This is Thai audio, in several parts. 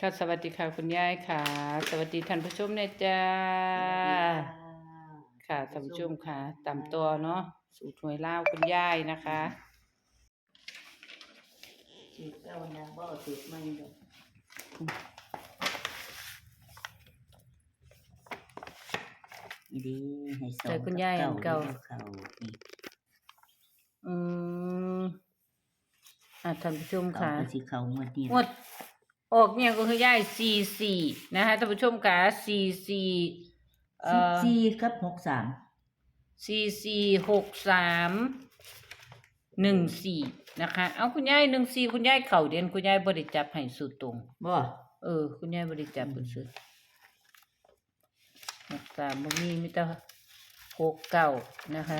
ค่ะสวัสดีค่ะคุณยายค่ะ สวัสดีท่านผู้ชมเนยจ้าค่ะท่านผู้ชมค่ะตามตัวเนาะสูตรหวยลาวคุณยายนะคะสูตรเก่านะบ่สูตรใหม่ดอกนี่ดีให้สองแต่คุณยายอันเก่าบเขานี่อืมอะท่านผู้ชมเขาค่ะก็สิเขาหมดนี่งวด ออกเนี่ยก็คือยายสี่สี่นะคะท่านผู้ชมค่ะสี่สี่เอ่สิบอสี่กับหกสามสี่สี่หกสามหนึ่งสี่นะคะ เอาคุณยายหนึ่งสี่คุณยายเข่าเด่นคุณยายบริจับให้สุดตรง บ่ เออ คุณยายบริจับไปซื้อหกสามบ่มีมิตรหกเก้านะคะ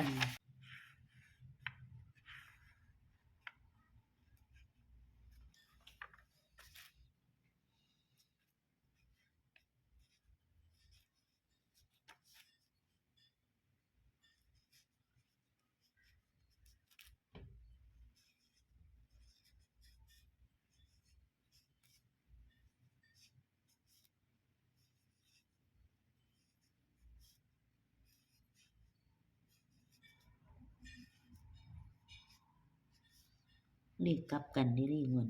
เรีกลับกันได้ดีเงิน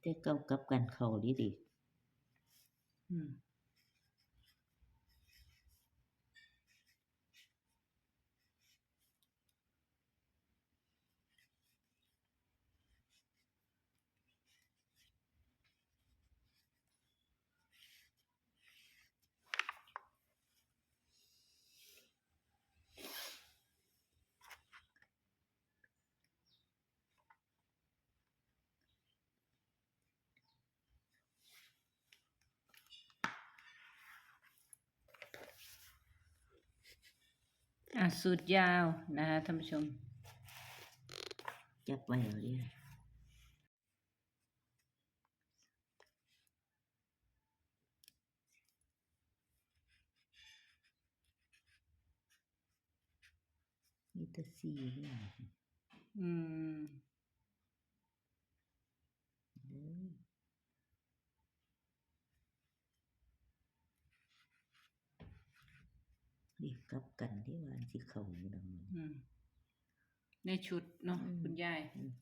แต่เก่ากลับกันเขาดีดีอืม สูตรยาวนะคะท่านผู้ชม จับไว้เอาดิมีแต่สี่เนี่ยอืม เด้อ เรียกกลับกันที่ว่าอันสิเขาอยู่ดังนั้นอืมในชุดเนาะอืมคุณยายอืม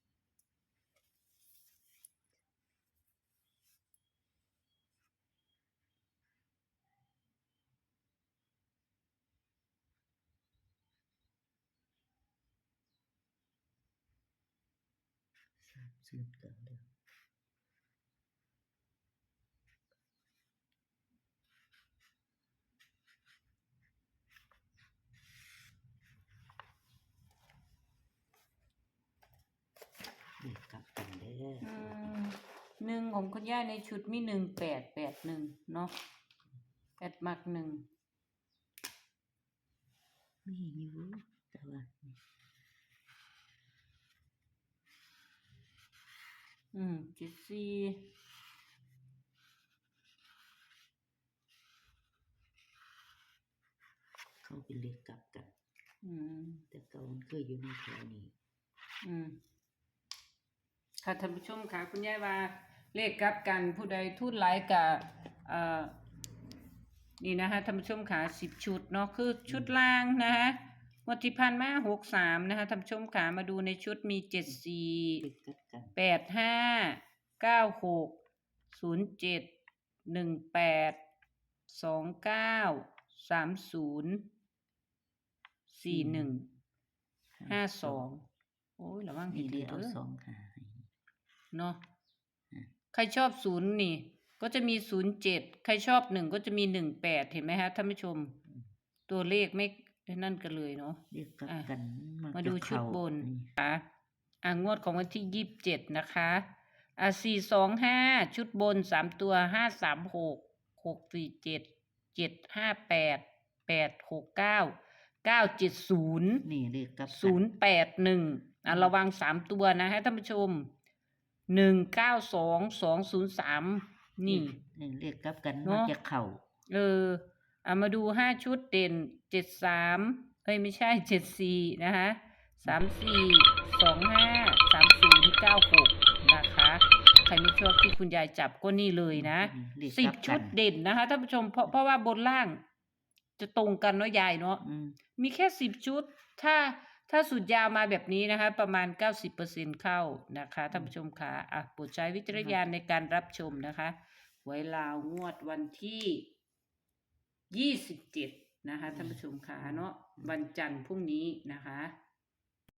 สามศูนย์เก้าเด้อเกกลับกันเด้ออืมหนึ่งของคุณยายในชุดมีหนึ่งแปดแปดหนึ่งเนาะแปดมักหนึ่งมีอยู่แต่ว่าอืมเจ็ดสี่เขาเป็นเรียกกลับกัน อืม แต่เก่ามันเคยอยู่ในแถวนี้ อืม ค่ะท่านผู้ชมค่ะคุณยายว่าเลขกลับกันผู้ใดทุนหลายกับเอ่อนี่นะคะท่านผู้ชมค่ะสิบชุดเนาะคือชุดล่างนะคะงวันที่พันมาหกสามนะคะท่านผู้ชมค่ะมาดูในชุดมีเจ็ดสี่เรียกกลับกันแปดห้าเก้าหกศูนย์เจ็ดหนึ่งแปดสองเก้าสามศูนย์สี่หนึ่งห้าสองโอ้ยระวังนี่ผิดเรีเด้ยกเอาอสองหาให้ เนาะอืมใครชอบศูนย์นี่ ก็จะมีศูนย์เจ็ดใครชอบหนึ่งก็จะมีหนึ่งแปดเห็นไหมฮะท่านผู้ชม ตัวเลขไม่นั่นกันเลยเนาะเรียกกลับอะกันนมาจะดูชุดเข้บนนี่ค่ะอ่างวดของวันที่ยี่สิบเจ็ดนะคะอ่าสี่สองห้าชุดบนสามตัวห้าสามหกหกสี่เจ็ดเจ็ดห้าแปดแปดหกเก้าเก้าเจ็ดศูนย์นี่เรียกกลับกัศูนย์แปดหนึ่งอะระวังสามตัวนะฮะท่านผู้ชม หนึ่งเก้าสองสองศูนย์สามนี่นี่เรียกกลับกันเนาะมันจะเข้าเออเอามาดูห้าชุดเด่นเจ็ดสามเอ้ยไม่ใช่เจ็ดสี่นะคะสามสี่สองห้าสามศูนย์เก้าหกอืนะคะใครไม่ชอบที่คุณยายจับก็นี่เลยนะอืมเลขสิกบลัชุดกันเด่นนะคะท่านผู้ชมเพราะเพราะว่าบนล่าง จะตรงกันเนาะยายเนาะอืมมีแค่สิบชุด ถ้า ถ้าสุดยาวมาแบบนี้นะคะ ประมาณเก้าสิบเปอร์เซ็นเข้านะคะท่านผู้ชมคะอะโปรดใช้วิจารณญาณในการรับชมนะคะหวยลาวงวดวันที่ยี่สิบเจ็ดนะคะท่านผู้ชมคะเนาะวันจันทร์พรุ่งนี้นะคะ